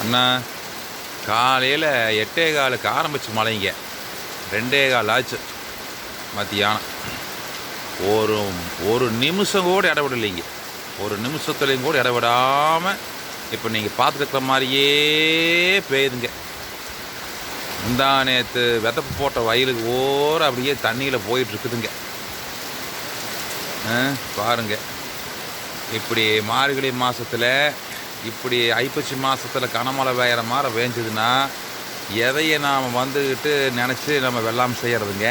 அண்ணா காலையில் எட்டே காலுக்கு ஆரம்பிச்சு மழைங்க. ரெண்டே கால் ஆச்சு மத்தியானம். ஒரு ஒரு நிமிஷம் கூட இடவிடலைங்க ஒரு நிமிஷத்துலேயும் கூட இடவிடாமல் இப்போ நீங்கள் பார்த்துருக்குற மாதிரியே பெய்யுதுங்க. முந்தா நேற்று விதப்பு போட்ட வயலுக்கு ஓர அப்படியே தண்ணியில் போயிட்டுருக்குதுங்க ஆ, பாருங்க. இப்படி மார்கழி மாதத்தில் இப்படி ஐப்பசி மாதத்தில் கனமழை பெய்கிற மாதிரி வேஞ்சதுன்னா எதையை நாம் வந்துக்கிட்டு நினச்சி நம்ம வெள்ளாமை செய்கிறதுங்க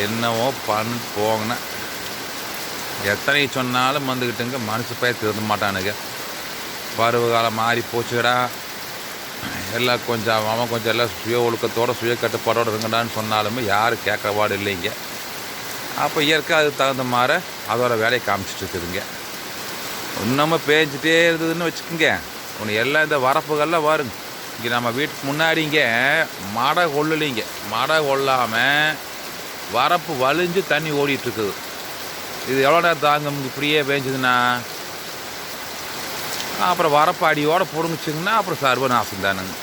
என்னவோ பண்ணு போங்கண்ணா. எத்தனை சொன்னாலும் வந்துக்கிட்டுங்க மனசு பயிர் திருந்த மாட்டானுங்க. பருவகாலம் மாறி போச்சுடா. எல்லாம் கொஞ்சம் அவன் கொஞ்சம் எல்லாம் சுய ஒழுக்கத்தோட சுய கட்டுப்பாடோடு இருங்கடான்னு சொன்னாலுமே யாரும் கேட்கறபாடு இல்லைங்க. அப்போ இயற்கை அதுக்கு தகுந்த மாதிரி அதோட வேலையை காமிச்சிட்டு இருக்குதுங்க. இன்னமும் பேஞ்சிட்டே இருந்ததுன்னு வச்சுக்கோங்க. உன்னை எல்லாம் இந்த வரப்புகள்லாம் வருங்க. இங்கே நம்ம வீட்டுக்கு முன்னாடிங்க மடை கொள்ளலைங்க. மடை கொள்ளாமல் வரப்பு வலிஞ்சு தண்ணி ஓடிட்டுருக்குது இது எவ்வளோ நேரம் தாங்கும் இப்படியே பேஞ்சதுன்னா? அப்புறம் வரப்பு அடியோடு பொறுங்கிச்சிங்கன்னா அப்புறம் சர்வநாசம் தானுங்க.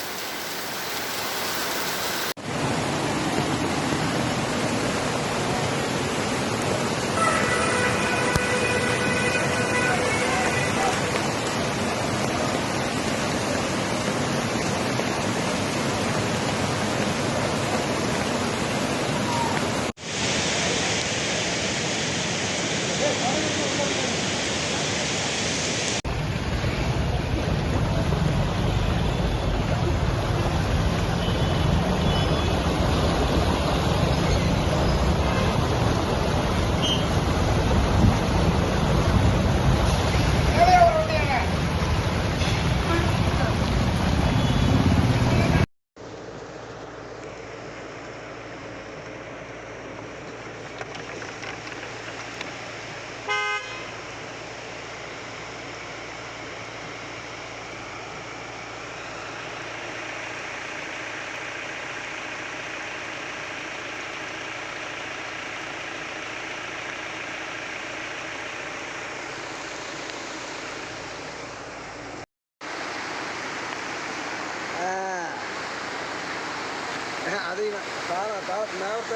അത് താറ താറ നേരത്തെ